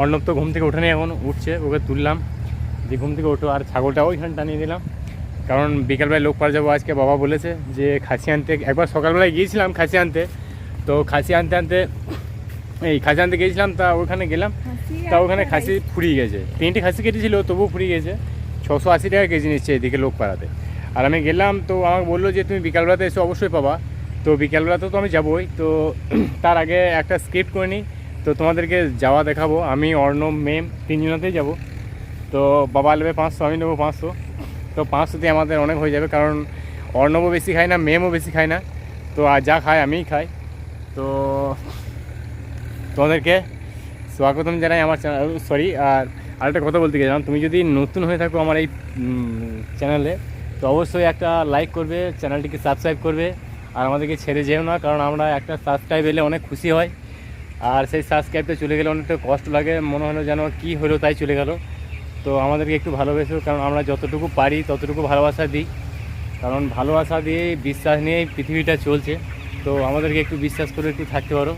অর্ণব তো ঘুম থেকে ওঠেনি এখন উঠছে ওকে তুললাম। যে ঘুম থেকে ওঠো আর ছাগলটা ওইখানে টানিয়ে দিলাম। কারণ বিকালবেলায় লোক পাড়া যাব আজকে বাবা বলেছে যে খাসি আনতে একবার সকালবেলায় গিয়েছিলাম খাসি আনতে। তো খাসি আনতে আনতে এই খাসি আনতে গিয়েছিলাম তা ওখানে গেলাম। তা ওখানে খাসি ফুরিয়ে গেছে। তিনটে খাসি কেটেছিল তবুও ফুরিয়ে গেছে। ছশো আশি টাকা কেজি নিচ্ছে এদিকে লোক পাড়াতে। আর আমি গেলাম তো আমাকে বলল যে তুমি বিকালবেলাতে এসে অবশ্যই পাবা। তো বিকালবেলাতে তো আমি যাবোই। তো তার আগে একটা স্ক্রিপ্ট করে নিই। তো তোমাদেরকে যাওয়া দেখাবো। আমি, অর্ণব, মেম তিনজনাতেই যাব। তো বাবা নেবে পাঁচশো, আমি নেব পাঁচশো। তো পাঁচশোতে আমাদের অনেক হয়ে যাবে কারণ অর্ণবও বেশি খায় না, মেমও বেশি খায় না। তো আর যা খায় আমিই খাই। তো তোমাদেরকে স্বাগতম জানাই আমার চ্যানেল সরি আর আরেকটা কথা বলতে গেছিলাম তুমি যদি নতুন হয়ে থাকো আমার এই চ্যানেলে তো অবশ্যই একটা লাইক করবে চ্যানেলটিকে সাবস্ক্রাইব করবে। আর আমাদেরকে ছেড়ে যেও না, কারণ আমরা একটা সাবস্ক্রাইব এলে অনেক খুশি হয়। আর সেই সাবস্ক্রাইবটা চলে গেলে অনেকটা কষ্ট লাগে, মনে হলো যেন কি হলো তাই চলে গেল। তো আমাদেরকে একটু ভালোবেসো, কারণ আমরা যতটুকু পারি ততটুকু ভালোবাসা দিই। কারণ ভালোবাসা দিয়ে বিশ্বাস নিয়েই পৃথিবীটা চলছে। তো আমাদেরকে একটু বিশ্বাস করে একটু থাকতে পারো।